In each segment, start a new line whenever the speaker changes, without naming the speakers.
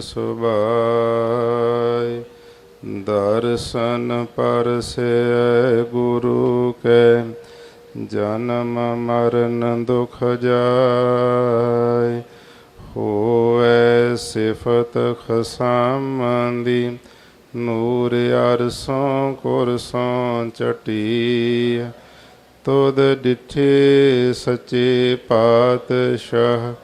ਸੁਭਾਇ ਦਰਸ਼ਨ ਪਰਸੈ ਗੁਰੂ ਕੈ, ਜਨਮ ਮਰਨ ਦੁਖ ਜਾਏ ਹੋਏ ਸਿਫਤ ਖਸਮੰਦੀ, ਨੂਰ ਅਰਸੋਂ ਕੁਰਸੋਂ ਚਟੀ ਤੁਧ ਡਿਠੇ ਸੱਚੇ ਪਾਤਸ਼ਾਹ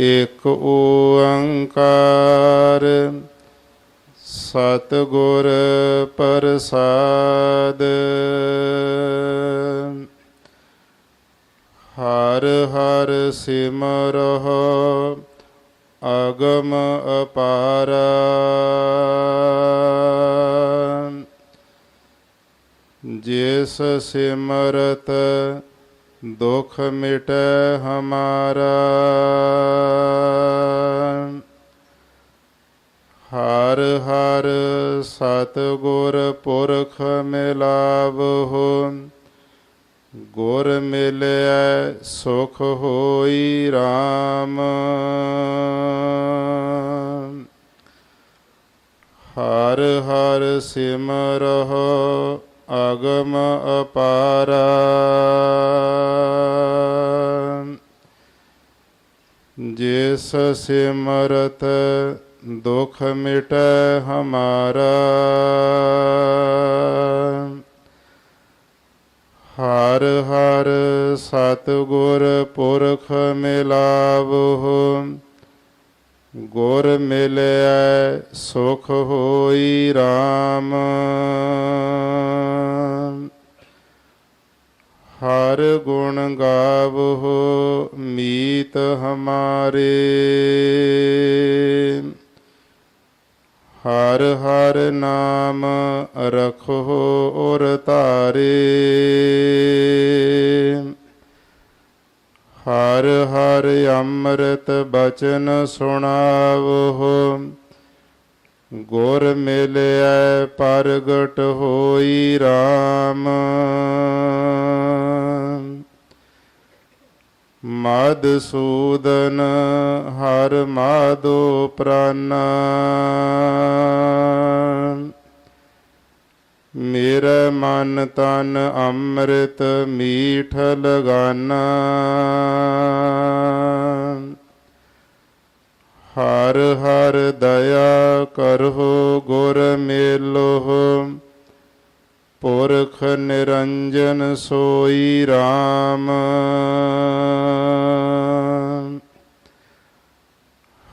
ਇਕ ਓੰਕਾਰ ਸਤਿਗੁਰ ਪ੍ਰਸਾਦ। ਹਰ ਹਰ ਸਿਮਰਹੁ ਅਗਮ ਅਪਾਰ। ਜਿਸ ਸਿਮਰਤ ਦੁਖ ਮਿਟੈ ਹਮਾਰਾ। ਹਰ ਹਰ ਸਤਿਗੁਰ ਪੁਰਖ ਮਿਲਾਵਹੁ ਗੁਰ ਮਿਲਿਆ ਸੁਖ ਹੋਈ RAM ਹਰ ਹਰ ਸਿਮਰਹੁ ਅਗਮ ਅਪਾਰਾ। ਜਿਸ ਸਿਮਰਤ ਦੁਖ ਮਿਟੈ ਹਮਾਰਾ। ਹਰ ਹਰ ਸਤਿਗੁਰ ਪੁਰਖ ਮਿਲਾਵਹੁ। ਗੁਰ ਮਿਲਿਆ ਸੁਖ ਹੋਈ RAM ਹਰ ਗੁਣ ਗਾਵਹੁ ਮੀਤ ਹਮਾਰੇ। ਹਰ ਹਰ ਨਾਮ ਰਖੋ ਔਰ ਧਾਰੇ। ਹਰ ਹਰ ਅੰਮ੍ਰਿਤ ਬਚਨ ਸੁਣਾਵਹੁ। ਗੁਰ ਮਿਲਿਆ ਪ੍ਰਗਟ ਹੋਈ RAM ਮਦਸੂਦਨ ਹਰ ਮਾਧੋ ਪ੍ਰਾਨਾ। ਮੇਰਾ ਮਨ ਤਨ ਅੰਮ੍ਰਿਤ ਮੀਠ ਲਗਾਨਾ ਹਰ ਹਰ ਦਇਆ ਕਰਹੁ ਗੁਰ ਮੇਲੋ ਪੁਰਖ ਨਿਰੰਜਨ ਸੋਈ RAM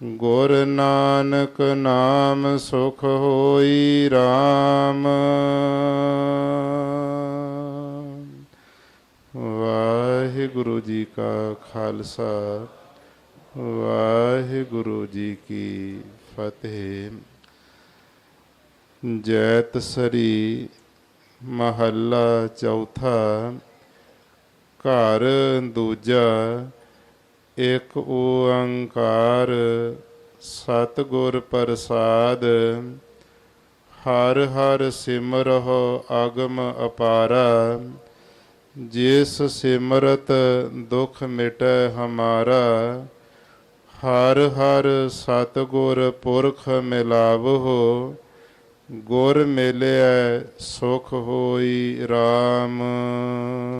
ਗੁਰ ਨਾਨਕ ਨਾਮ ਸੁਖ ਹੋਈ RAM ਵਾਹਿਗੁਰੂ ਜੀ ਕਾ ਖਾਲਸਾ, ਵਾਹਿਗੁਰੂ ਜੀ ਕੀ ਫਤਿਹ। ਜੈਤ ਸਰੀ ਮਹੱਲਾ ਚੌਥਾ, ਘਰ ਦੂਜਾ ਇਕ ਓੰਕਾਰ ਸਤਿਗੁਰ ਪ੍ਰਸਾਦ, ਹਰ ਹਰ ਸਿਮਰਹੁ ਅਗਮ ਅਪਾਰਾ, ਜਿਸ ਸਿਮਰਤ ਦੁਖ ਮਿਟੈ ਹਮਾਰਾ, ਹਰ ਹਰ ਸਤਿਗੁਰ ਪੁਰਖ ਮਿਲਾਵਹੁ, ਗੁਰ ਮਿਲਿਆ ਸੁਖ ਹੋਈ RAM